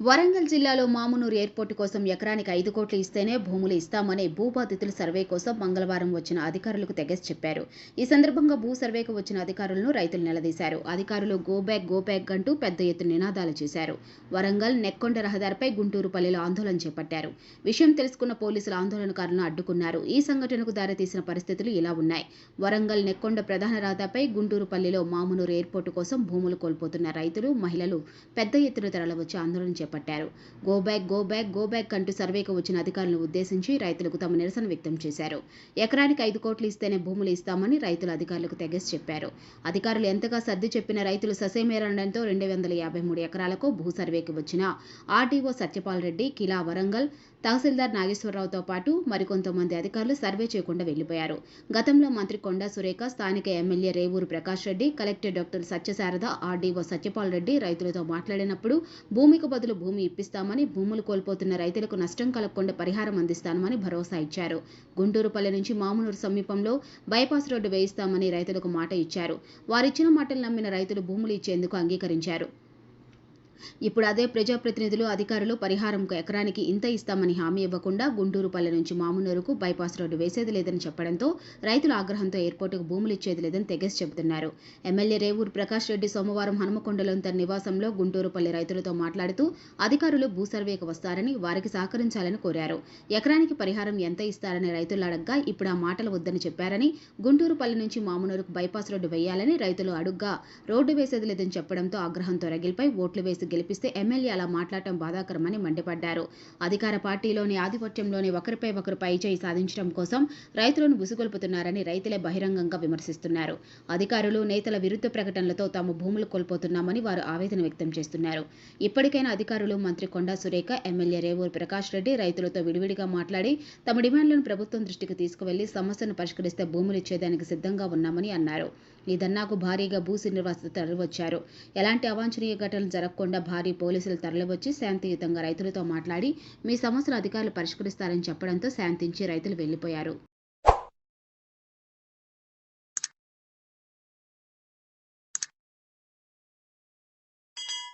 వరంగల్ జిల్లాలో మామునూరు ఎయిర్పోర్టు కోసం ఎకరానికి ఐదు కోట్లు ఇస్తేనే భూములు ఇస్తామని భూబాధితుల సర్వే కోసం మంగళవారం వచ్చిన అధికారులకు తెగేసి చెప్పారు. ఈ సందర్భంగా భూ సర్వేకు వచ్చిన అధికారులను రైతులు నిలదీశారు. అధికారులు గో బ్యాక్ గో బ్యాక్ అంటూ పెద్ద ఎత్తున నినాదాలు చేశారు. వరంగల్ నెక్కొండ రహదారిపై గుంటూరు పల్లెలో ఆందోళన చేపట్టారు. విషయం తెలుసుకున్న పోలీసులు ఆందోళనకారులను అడ్డుకున్నారు. ఈ సంఘటనకు దారితీసిన పరిస్థితులు ఇలా ఉన్నాయి. వరంగల్ నెక్కొండ ప్రధాన రహదారిపై గుంటూరు పల్లెలో మామునూరు ఎయిర్పోర్టు కోసం భూములు కోల్పోతున్న రైతులు మహిళలు పెద్ద ఎత్తున తరలివచ్చి ఆందోళన చేపట్టారు. Go back go back go back అంటూ సర్వేకు వచ్చిన అధికారులను ఉద్దేశించి రైతులకు తమ నిరసన వ్యక్తం చేశారు. ఎకరానికి ఐదు కోట్లు ఇస్తేనే భూములు ఇస్తామని రైతులు అధికారులకు తెగేసి చెప్పారు. అధికారులు ఎంతగా సర్ది చెప్పిన రైతులు ససేమేరడంతో రెండు వందల యాభై మూడు ఎకరాలకు భూ సర్వేకి వచ్చిన ఆర్టీఓ సత్యపాల్ రెడ్డి కిలా వరంగల్ తహసీల్దార్ నాగేశ్వరరావుతో పాటు మరికొంతమంది అధికారులు సర్వే చేయకుండా వెళ్ళిపోయారు. గతంలో మంత్రి కొండా సురేఖ స్థానిక MLA Revuri Prakash Reddy collector doctor Satyasarada RDO Satyapal Reddy రైతులతో మాట్లాడినప్పుడు భూమికి బదులు భూమి ఇప్పిస్తామని భూములు కోల్పోతున్న రైతులకు నష్టం కలగకుండా పరిహారం అందిస్తామని భరోసా ఇచ్చారు. గుంటూరుపల్లి నుంచి మామునూరు సమీపంలో బైపాస్ రోడ్డు వేయిస్తామని రైతులకు మాట ఇచ్చారు. వారిచ్చిన మాటలు నమ్మిన రైతులు భూములు ఇచ్చేందుకు అంగీకరించారు. ఇప్పుడు అదే ప్రజాప్రతినిధులు అధికారులు పరిహారంకు ఎకరానికి ఇంత ఇస్తామని హామీ ఇవ్వకుండా గుంటూరుపల్లె నుంచి మామునూరుకు బైపాస్ రోడ్డు వేసేది లేదని చెప్పడంతో రైతుల ఆగ్రహంతో ఎయిర్పోర్టుకు భూములు ఇచ్చేది లేదని తెగేసి చెబుతున్నారు. ఎమ్మెల్యే రేవూరు ప్రకాష్ రెడ్డి సోమవారం హనుమకొండలోని తన నివాసంలో గుంటూరుపల్లి రైతులతో మాట్లాడుతూ అధికారులు భూ సర్వేకు వస్తారని వారికి సహకరించాలని కోరారు. ఎకరానికి పరిహారం ఎంత ఇస్తారని రైతులు అడగ్గా ఇప్పుడు ఆ మాటలు వద్దని చెప్పారని గుంటూరుపల్లి నుంచి మామునూరుకు బైపాస్ రోడ్డు వేయాలని రైతులు అడుగ్గా రోడ్డు వేసేది లేదని చెప్పడంతో ఆగ్రహంతో రగిలిపై ఓట్లు వేసి గెలిపిస్తే ఎమ్మెల్యే అలా మాట్లాడటం బాధాకరమని మండిపడ్డారు. అధికార పార్టీలోని ఆధిపత్యంలోని ఒకరిపై ఒకరు పైచేయి సాధించడం కోసం రైతులను బుసుగొల్పుతున్నారని రైతులే బహిరంగంగా విమర్శిస్తున్నారు. అధికారులు నేతల విరుద్ధ ప్రకటనలతో తాము భూములు కోల్పోతున్నామని వారు ఆవేదన వ్యక్తం చేస్తున్నారు. ఇప్పటికైనా అధికారులు మంత్రి కొండా సురేఖ ఎమ్మెల్యే రేవూరు ప్రకాష్ రెడ్డి రైతులతో విడివిడిగా మాట్లాడి తమ డిమాండ్లను ప్రభుత్వం దృష్టికి తీసుకువెళ్ళి సమస్యను పరిష్కరిస్తే భూములు ఇచ్చేదానికి సిద్ధంగా ఉన్నామని అన్నారు. ఈ ధర్నాకు భారీగా భూ శ్రీనివాసులు తరలివచ్చారు. ఎలాంటి అవాంఛనీయ ఘటనలు జరగకుండా భారీ పోలీసులు తరలివచ్చి శాంతియుతంగా రైతులతో మాట్లాడి మీ సమస్యలు అధికారులు పరిష్కరిస్తారని చెప్పడంతో శాంతించి రైతులు వెళ్ళిపోయారు